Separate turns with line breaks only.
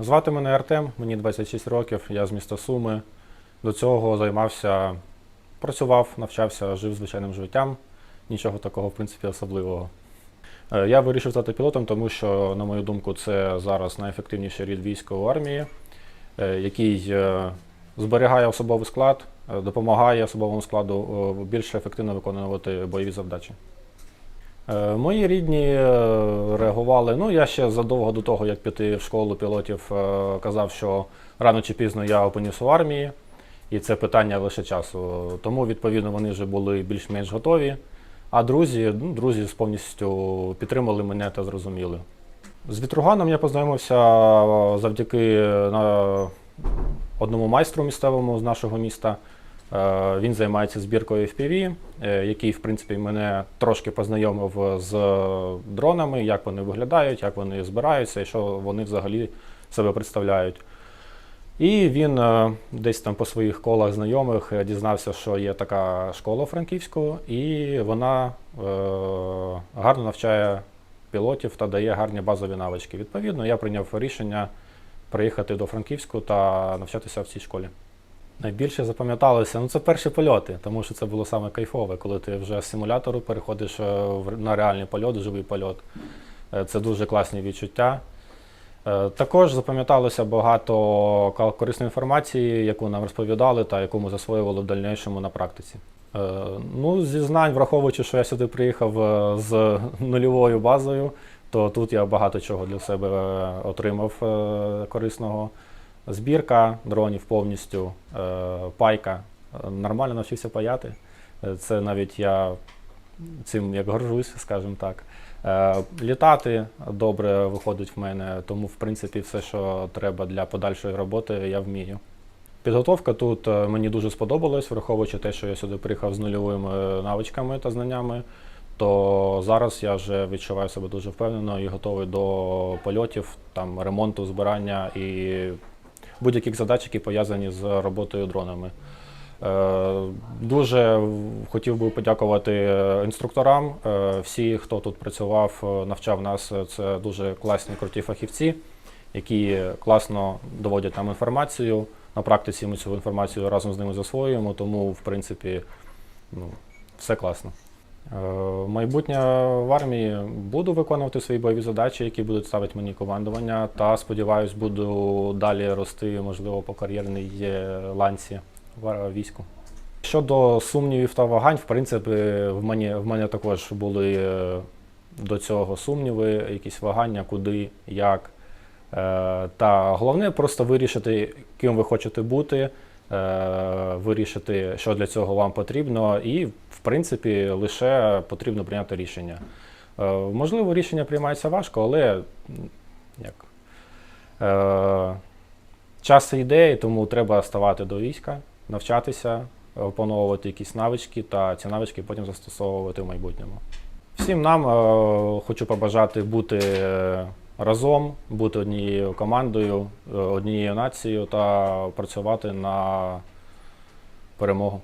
Звати мене Артем, мені 26 років, я з міста Суми. До цього займався, працював, навчався, жив звичайним життям. Нічого такого, в принципі, особливого. Е, Я вирішив стати пілотом, тому що, на мою думку, це зараз найефективніший рід війська у армії, е, який е, зберігає особовий склад, допомагає особовому складу більш ефективно виконувати бойові завдачі. Е, Мої рідні е, реагували. Ну, я ще задовго до того, як піти в школу пілотів, е, казав, що рано чи пізно я опинюся в армії, і це питання лише часу. Тому, відповідно, вони вже були більш-менш готові. А друзі, ну, друзі повністю підтримали мене та зрозуміли. З вітруганом я познайомився завдяки одному майстру місцевому з нашого міста. Е, Він займається збіркою FPV, е, який, в принципі, мене трошки познайомив з дронами, як вони виглядають, як вони збираються і що вони взагалі себе представляють. І він е, десь там по своїх колах знайомих дізнався, що є така школа Франківську, і вона гарно навчає пілотів та дає гарні базові навички. Відповідно, я прийняв рішення приїхати до Франківську та навчатися в цій школі. Найбільше запам'яталося, ну це перші польоти, тому що це було саме кайфове, коли ти вже з симулятору переходиш е, на реальний польот, живий польот. Е, Це дуже класні відчуття. Е, Також запам'яталося багато корисної інформації, яку нам розповідали та яку ми засвоювали в дальнішому на практиці. Ну, зі знань, враховуючи, що я сюди приїхав з нульовою базою, то тут я багато чого для себе отримав корисного. Збірка дронів повністю, е, пайка. Е, Нормально навчився паяти. Е, Це навіть я цим як горжусь, скажімо так. Літати добре виходить в мене, тому в принципі все, що треба для подальшої роботи, я вмію. Підготовка тут мені дуже сподобалась, враховуючи те, що я сюди приїхав з нульовими навичками та знаннями, то зараз я вже відчуваю себе дуже впевнено і готовий до польотів, там, ремонту, збирання і будь-яких задач, які пов'язані з роботою дронами. Е, Дуже хотів би подякувати е, інструкторам. Е, Всі, хто тут працював, навчав нас, це дуже класні, круті фахівці, які класно доводять нам інформацію. На практиці ми цю інформацію разом з ними засвоюємо, тому, в принципі, ну, все класно. Е, Майбутнє в армії буду виконувати свої бойові задачі, які будуть ставити мені командування, та сподіваюсь, буду далі рости, можливо, по кар'єрній е, ланці в війську. Щодо сумнівів та вагань, в принципі, в мене, в мене також були е, до цього сумніви, якісь вагання, куди, як. Е, Та головне просто вирішити, ким ви хочете бути, е, вирішити, що для цього вам потрібно, і, в принципі, лише потрібно прийняти рішення. Е, Можливо, рішення приймається важко, але як. Е, Час йде, тому треба ставати до війська, навчатися, опановувати якісь навички та ці навички потім застосовувати в майбутньому. Всім нам е, хочу побажати бути е, разом, бути однією командою, е, однією нацією та працювати на перемогу.